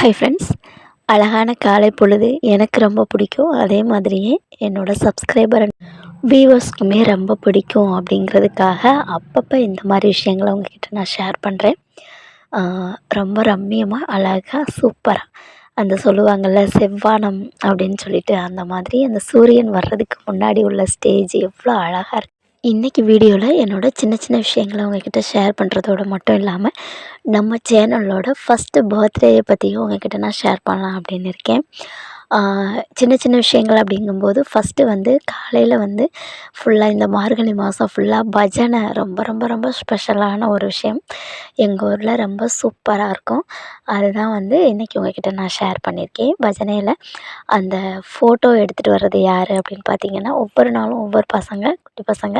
Hi friends அழகான காலை பொழுது எனக்கு ரொம்ப பிடிக்கும். அதே மாதிரியே என்னோட சப்ஸ்கிரைபர் வியூவர்ஸ்க்குமே ரொம்ப பிடிக்கும் அப்படிங்கிறதுக்காக அப்பப்போ இந்த மாதிரி விஷயங்களை உங்ககிட்ட நான் ஷேர் பண்ணுறேன் ரொம்ப ரம்மியமாக அழகாக சூப்பராக அந்த சொல்லுவாங்கள்ல செவ்வானம் அப்படின்னு சொல்லிட்டு அந்த மாதிரி அந்த சூரியன் வர்றதுக்கு முன்னாடி உள்ள ஸ்டேஜ் எவ்வளோ அழகாக இருக்குது இன்றைக்கி வீடியோவில் என்னோடய சின்ன சின்ன விஷயங்களை உங்ககிட்ட ஷேர் பண்ணுறதோட மட்டும் இல்லாமல் நம்ம சேனலோட ஃபஸ்ட்டு பர்த்டேயை பற்றியும் உங்ககிட்ட நான் ஷேர் பண்ணலாம் அப்படின்னு இருக்கேன். சின்ன சின்ன விஷயங்கள் அப்படிங்கும்போது ஃபஸ்ட்டு வந்து காலையில் வந்து ஃபுல்லாக இந்த மார்கழி மாதம் ஃபுல்லாக பஜனை ரொம்ப ரொம்ப ரொம்ப ஸ்பெஷலான ஒரு விஷயம். எங்கள் ஊரில் ரொம்ப சூப்பராக இருக்கும். அதுதான் வந்து இன்றைக்கி உங்ககிட்ட நான் ஷேர் பண்ணியிருக்கேன். பஜனையில் அந்த ஃபோட்டோ எடுத்துகிட்டு வர்றது யார் அப்படின்னு பார்த்தீங்கன்னா ஒவ்வொரு நாளும் ஒவ்வொரு பசங்க குட்டி பசங்க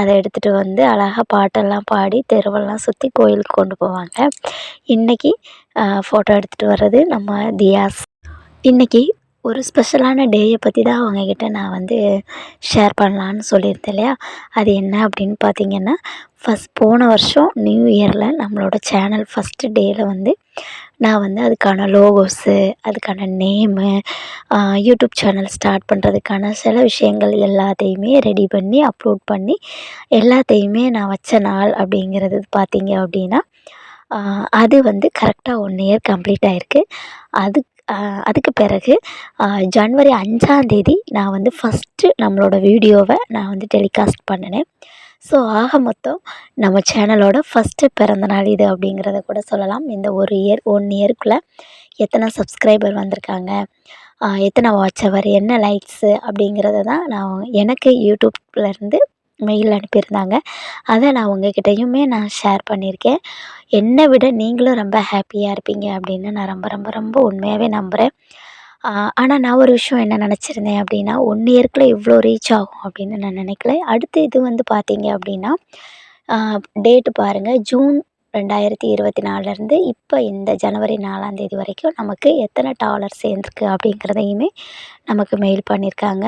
அதை எடுத்துகிட்டு வந்து அழகாக பாட்டெல்லாம் பாடி தெருவெல்லாம் சுற்றி கோயிலுக்கு கொண்டு போவாங்க. இன்றைக்கி ஃபோட்டோ எடுத்துகிட்டு வர்றது நம்ம தியாஸ். இன்றைக்கி ஒரு ஸ்பெஷலான டேயை பற்றி தான் அவங்கக்கிட்ட நான் வந்து ஷேர் பண்ணலான்னு சொல்லியிருந்தேன் இல்லையா? அது என்ன அப்படின்னு பார்த்தீங்கன்னா ஃபஸ்ட் போன வருஷம் நியூ இயரில் நம்மளோட சேனல் ஃபஸ்ட்டு டேயில் வந்து நான் வந்து அதுக்கான லோகோஸு அதுக்கான நேமு யூடியூப் சேனல் ஸ்டார்ட் பண்ணுறதுக்கான சில விஷயங்கள் எல்லாத்தையுமே ரெடி பண்ணி அப்லோட் பண்ணி எல்லாத்தையுமே நான் வச்ச நாள் அப்படிங்கிறது பார்த்தீங்க அப்படின்னா அது வந்து கரெக்டாக ஒன் இயர் கம்ப்ளீட் ஆகிருக்கு அது அதுக்கு பிறகு ஜனவரி அஞ்சாந்தேதி நான் வந்து ஃபஸ்ட்டு நம்மளோட வீடியோவை நான் வந்து டெலிகாஸ்ட் பண்ணினேன். ஸோ ஆக மொத்தம் நம்ம சேனலோட ஃபஸ்ட்டு பிறந்தநாள் இது அப்படிங்கிறத கூட சொல்லலாம். இந்த ஒரு இயர் ஒன் இயருக்குள்ளே எத்தனை சப்ஸ்கிரைபர் வந்திருக்காங்க எத்தனை வாட்ச் அவர் என்ன லைக்ஸு அப்படிங்கிறத தான் நான் எனக்கு யூடியூப்லேருந்து மெயில் அனுப்பியிருந்தாங்க. அதை நான் உங்கக்கிட்டேயுமே நான் ஷேர் பண்ணியிருக்கேன். என்னை விட நீங்களும் ரொம்ப ஹாப்பியாக இருப்பீங்க அப்படின்னு நான் ரொம்ப ரொம்ப ரொம்ப உண்மையாகவே நம்புகிறேன் ஆனால் நான் ஒரு விஷயம் என்ன நினச்சிருந்தேன் அப்படின்னா ஒன் இயர்க்குள்ளே இவ்வளோ ரீச் ஆகும் அப்படின்னு நான் நினைக்கல. அடுத்து இது வந்து பார்த்தீங்க அப்படின்னா டேட்டு பாருங்கள் ஜூன் ரெண்டாயிரத்தி இருபத்தி நாலுலேருந்து இப்போ இந்த ஜனவரி நாலாந்தேதி வரைக்கும் நமக்கு எத்தனை டாலர் சேர்ந்துருக்கு அப்படிங்கிறதையுமே நமக்கு மெயில் பண்ணியிருக்காங்க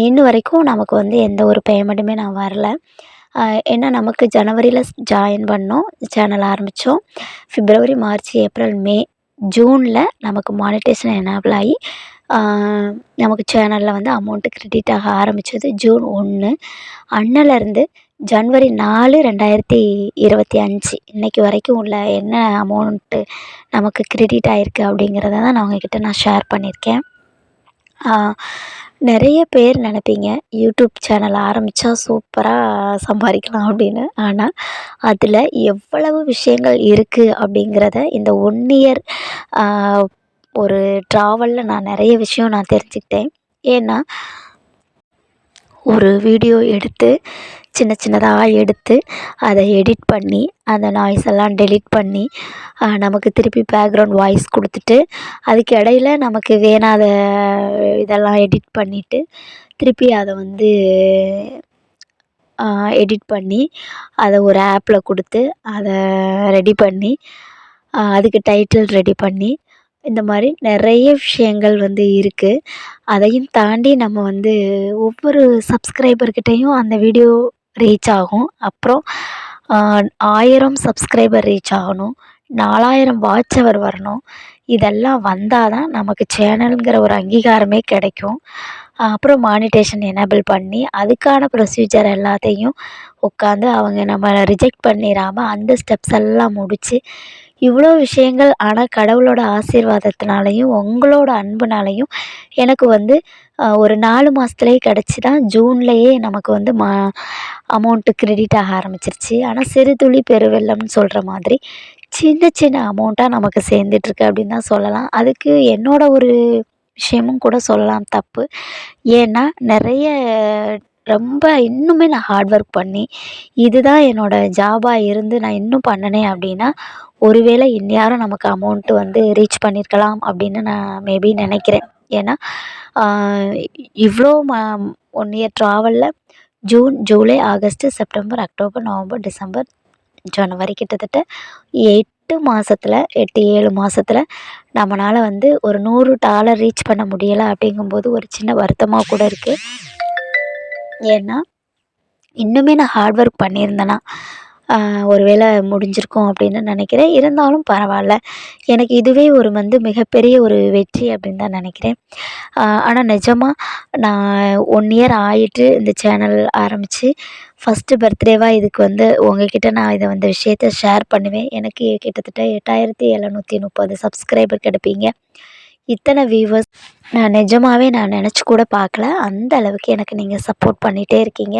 இன்னும் வரைக்கும் நமக்கு வந்து எந்த ஒரு பேமெண்ட்டுமே நான் வரல. ஏன்னா நமக்கு ஜனவரியில் ஜாயின் பண்ணோம் சேனல் ஆரம்பித்தோம் ஃபிப்ரவரி மார்ச் ஏப்ரல் மே ஜூனில் நமக்கு மானிட்டேஷன் எனேபிள் ஆகி நமக்கு சேனலில் வந்து அமௌண்ட்டு க்ரெடிட் ஆக ஆரம்பித்தது ஜூன் ஒன்று அன்னிலேருந்து ஜன்வரி நாலு ரெண்டாயிரத்தி இருபத்தி அஞ்சு. இன்றைக்கி வரைக்கும் உள்ள என்ன அமௌண்ட்டு நமக்கு க்ரெடிட் ஆகிருக்கு அப்படிங்கிறத தான் நான் உங்ககிட்ட நான் ஷேர் பண்ணியிருக்கேன். நிறைய பேர் நினைப்பீங்க யூடியூப் சேனல் ஆரம்பித்தா சூப்பராக சம்பாதிக்கலாம் அப்படின்னு. ஆனால் அதில் எவ்வளவு விஷயங்கள் இருக்குது அப்படிங்கிறத இந்த ஒன் இயர் ஒரு ட்ராவலில் நான் நிறைய விஷயம் நான் தெரிஞ்சுக்கிட்டேன். ஏன்னா ஒரு வீடியோ எடுத்து சின்ன சின்னதாக எடுத்து அதை எடிட் பண்ணி அந்த நாய்ஸ் எல்லாம் டெலிட் பண்ணி நமக்கு திருப்பி பேக்ரவுண்ட் வாய்ஸ் கொடுத்துட்டு அதுக்கு இடையில நமக்கு வேணாத இதெல்லாம் எடிட் பண்ணிவிட்டு திருப்பி அதை வந்து எடிட் பண்ணி அதை ஒரு ஆப்பில் கொடுத்து அதை ரெடி பண்ணி அதுக்கு டைட்டில் ரெடி பண்ணி இந்த மாதிரி நிறைய விஷயங்கள் வந்து இருக்குது அதையும் தாண்டி நம்ம வந்து ஒவ்வொரு சப்ஸ்கிரைபர்கிட்டையும் அந்த வீடியோ ரீச் ஆகும். அப்புறம் ஆயிரம் சப்ஸ்கிரைபர் ரீச் ஆகணும். நாலாயிரம் வாட்ச் அவர் வரணும். இதெல்லாம் வந்தால் தான் நமக்கு சேனலுங்கிற ஒரு அங்கீகாரமே கிடைக்கும். அப்புறம் மானிட்டேஷன் எனேபிள் பண்ணி அதுக்கான ப்ரொசீஜர் எல்லாத்தையும் உட்காந்து அவங்க நம்ம ரிஜெக்ட் பண்ணிடாமல் அந்த ஸ்டெப்ஸ் எல்லாம் முடித்து இவ்வளோ விஷயங்கள் ஆனால் கடவுளோட ஆசீர்வாதத்தினாலையும் உங்களோட அன்புனாலையும் எனக்கு வந்து ஒரு நாலு மாதத்துலேயே கிடச்சி தான் ஜூன்லேயே நமக்கு வந்து மா அமௌண்ட்டு க்ரெடிட் ஆக ஆரம்பிச்சிருச்சு. ஆனால் சிறு துளி பெருவெள்ளம்னு சொல்கிற மாதிரி சின்ன சின்ன அமௌண்ட்டாக நமக்கு சேர்ந்துட்ருக்கு அப்படின்னு தான் சொல்லலாம். அதுக்கு என்னோட ஒரு விஷயமும் கூட சொல்லலாம் தப்பு. ஏன்னா நிறைய ரொம்ப இன்னுமே நான் ஹார்ட் ஒர்க் பண்ணி இதுதான் என்னோடய ஜாபாக இருந்து நான் இன்னும் பண்ணினேன் அப்படின்னா ஒருவேளை இந்நேரம் நமக்கு அமௌண்ட்டு வந்து ரீச் பண்ணியிருக்கலாம் அப்படின்னு நான் மேபி நினைக்கிறேன். ஏன்னா இவ்வளோ ம ஒன் இயர் ட்ராவலில் June July August September October November December ஜனவரி கிட்டத்தட்ட எட்டு மாதத்துல எட்டு ஏழு மாதத்தில் நம்மளால் வந்து ஒரு நூறு டாலர் ரீச் பண்ண முடியலை அப்படிங்கும்போது ஒரு சின்ன வருத்தமாக கூட இருக்குது ஏன்னா இன்னுமே நான் ஹார்ட் ஒர்க் பண்ணியிருந்தேன்னா ஒரு வேளை முடிஞ்சிருக்கும் அப்படின்னு நினைக்கிறேன். இருந்தாலும் பரவாயில்ல. எனக்கு இதுவே ஒரு வந்து மிகப்பெரிய ஒரு வெற்றி அப்படின்னு தான் நினைக்கிறேன். ஆனால் நிஜமாக நான் ஒன் இயர் ஆகிட்டு இந்த சேனல் ஆரம்பித்து ஃபஸ்ட்டு பர்த்டேவாக இதுக்கு வந்து உங்கக்கிட்ட நான் இதை வந்து விஷயத்த ஷேர் பண்ணுவேன். எனக்கு கிட்டத்தட்ட எட்டாயிரத்தி எழுநூற்றி முப்பது சப்ஸ்கிரைபர் கிடைப்பீங்க. இத்தனை வியூவர்ஸ் நான் நிஜமாகவே நான் நினச்சி கூட பார்க்கல. அந்த அளவுக்கு எனக்கு நீங்கள் சப்போர்ட் பண்ணிகிட்டே இருக்கீங்க.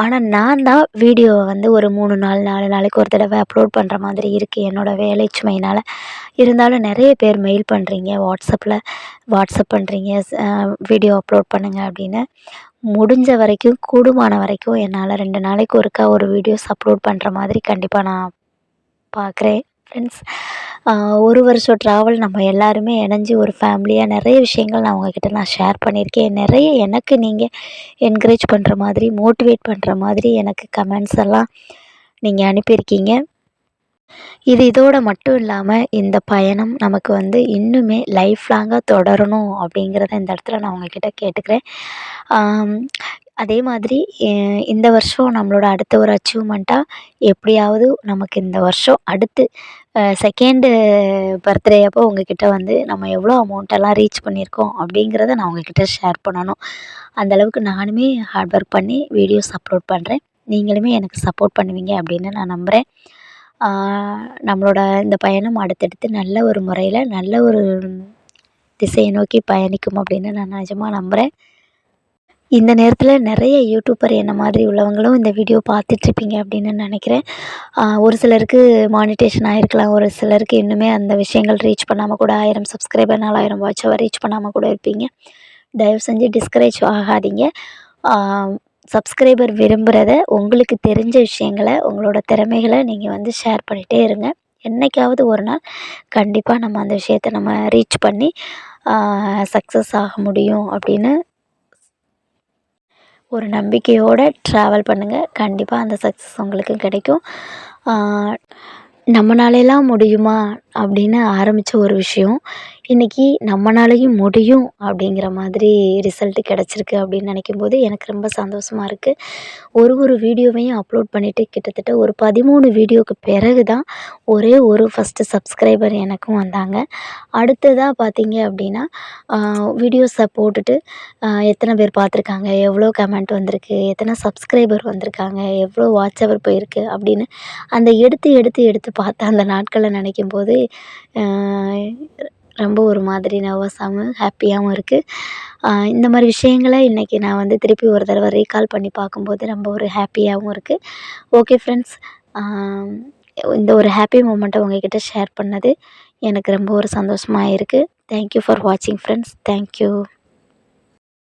ஆனால் நான் தான் வீடியோவை வந்து ஒரு மூணு நாள் நாலு நாளைக்கு ஒரு தடவை அப்லோட் பண்ணுற மாதிரி இருக்குது என்னோடய வேலை சுமையினால் இருந்தாலும் நிறைய பேர் மெயில் பண்ணுறீங்க வாட்ஸ்அப்பில் வாட்ஸ்அப் பண்ணுறீங்க வீடியோ அப்லோட் பண்ணுங்கள் அப்படின்னு. முடிஞ்ச வரைக்கும் கூடுமான வரைக்கும் என்னால் ரெண்டு நாளைக்கு ஒருக்கா ஒரு வீடியோஸ் அப்லோட் பண்ணுற மாதிரி கண்டிப்பாக நான் பார்க்குறேன். ஃப்ரெண்ட்ஸ் ஒரு வருஷம் ட்ராவல் நம்ம எல்லாருமே இணைஞ்சி ஒரு ஃபேமிலியாக நிறைய விஷயங்கள் நான் உங்கக்கிட்ட நான் ஷேர் பண்ணியிருக்கேன். நிறைய எனக்கு நீங்கள் என்கரேஜ் பண்ணுற மாதிரி மோட்டிவேட் பண்ணுற மாதிரி எனக்கு கமெண்ட்ஸ் எல்லாம் நீங்கள் அனுப்பியிருக்கீங்க. இது இதோட மட்டும் இல்லாமல் இந்த பயணம் நமக்கு வந்து இன்னுமே லைஃப் லாங்காக தொடரணும் அப்படிங்கிறத இந்த இடத்துல நான் உங்கக்கிட்ட கேட்டுக்கிறேன். அதே மாதிரி இந்த வருஷம் நம்மளோட அடுத்த ஒரு அச்சீவ்மெண்ட்டாக எப்படியாவது நமக்கு இந்த வருஷம் அடுத்து செகண்டு பர்த்டே அப்போ உங்கக்கிட்ட வந்து நம்ம எவ்வளோ அமௌண்ட்டெல்லாம் ரீச் பண்ணியிருக்கோம் அப்படிங்கிறத நான் உங்கக்கிட்ட ஷேர் பண்ணணும். அந்தளவுக்கு நானுமே ஹார்ட் ஒர்க் பண்ணி வீடியோஸ் அப்லோட் பண்ணுறேன் நீங்களுமே எனக்கு சப்போர்ட் பண்ணுவீங்க அப்படின்னு நான் நம்புகிறேன் நம்மளோட இந்த பயணம் அடுத்தடுத்து நல்ல ஒரு முறையில் நல்ல ஒரு திசையை நோக்கி பயணிக்கும் அப்படின்னு நான் நிஜமாக நம்புகிறேன் இந்த நேரத்தில் நிறைய யூடியூபர் என்ன மாதிரி உள்ளவங்களும் இந்த வீடியோ பார்த்துட்ருப்பீங்க அப்படின்னு நினைக்கிறேன். ஒரு சிலருக்கு மானிட்டேஷன் ஆகிருக்கலாம் ஒரு சிலருக்கு இன்னுமே அந்த விஷயங்கள் ரீச் பண்ணாமல் கூட ஆயிரம் சப்ஸ்கிரைபர் நாலாயிரம் வாட்ச் அவர் ரீச் பண்ணாமல் கூட இருப்பீங்க. தயவு செஞ்சு டிஸ்கரேஜ் ஆகாதீங்க. சப்ஸ்கிரைபர் விரும்புகிறத உங்களுக்கு தெரிஞ்ச விஷயங்களை உங்களோட திறமைகளை நீங்கள் வந்து ஷேர் பண்ணிகிட்டே இருங்க. என்றைக்காவது ஒரு நாள் கண்டிப்பாக நம்ம அந்த விஷயத்த நம்ம ரீச் பண்ணி சக்ஸஸ் ஆக முடியும் அப்படின்னு ஒரு நம்பிக்கையோடு ட்ராவல் பண்ணுங்கள் கண்டிப்பாக அந்த சக்ஸஸ் உங்களுக்கு கிடைக்கும். நம்மளாலலாம் முடியுமா? அப்படின்னு ஆரம்பித்த ஒரு விஷயம். இன்றைக்கி நம்மளாலையும் முடியும் அப்படிங்கிற மாதிரி ரிசல்ட்டு கிடச்சிருக்கு அப்படின்னு நினைக்கும்போது எனக்கு ரொம்ப சந்தோஷமாக இருக்குது ஒரு ஒரு வீடியோவையும் அப்லோட் பண்ணிவிட்டு கிட்டத்தட்ட ஒரு பதிமூணு வீடியோவுக்கு பிறகு தான் ஒரே ஒரு ஃபஸ்ட்டு சப்ஸ்கிரைபர் எனக்கும் வந்தாங்க. அடுத்ததாக பார்த்தீங்க அப்படின்னா வீடியோஸை போட்டுட்டு எத்தனை பேர் பார்த்துருக்காங்க எவ்வளோ கமெண்ட் வந்திருக்கு எத்தனை சப்ஸ்கிரைபர் வந்திருக்காங்க எவ்வளோ வாட்ச் அவர் போயிருக்கு அப்படின்னு அந்த எடுத்து எடுத்து எடுத்து பார்த்த அந்த நாட்களை நினைக்கும் போது ரொம்ப ஒரு மாதிரி நர்வஸாகவும் ஹாப்பியாகவும் இருக்குது இந்த மாதிரி விஷயங்களை இன்றைக்கி நான் வந்து திருப்பி ஒரு தடவை ரீகால் பண்ணி பார்க்கும்போது ரொம்ப ஒரு ஹாப்பியாகவும் இருக்குது ஓகே ஃப்ரெண்ட்ஸ் இந்த ஒரு ஹாப்பி மூமெண்ட்டை உங்ககிட்ட ஷேர் பண்ணது எனக்கு ரொம்ப ஒரு சந்தோஷமாக இருக்குது தேங்க்யூ ஃபார் வாட்சிங் ஃப்ரெண்ட்ஸ் தேங்க்யூ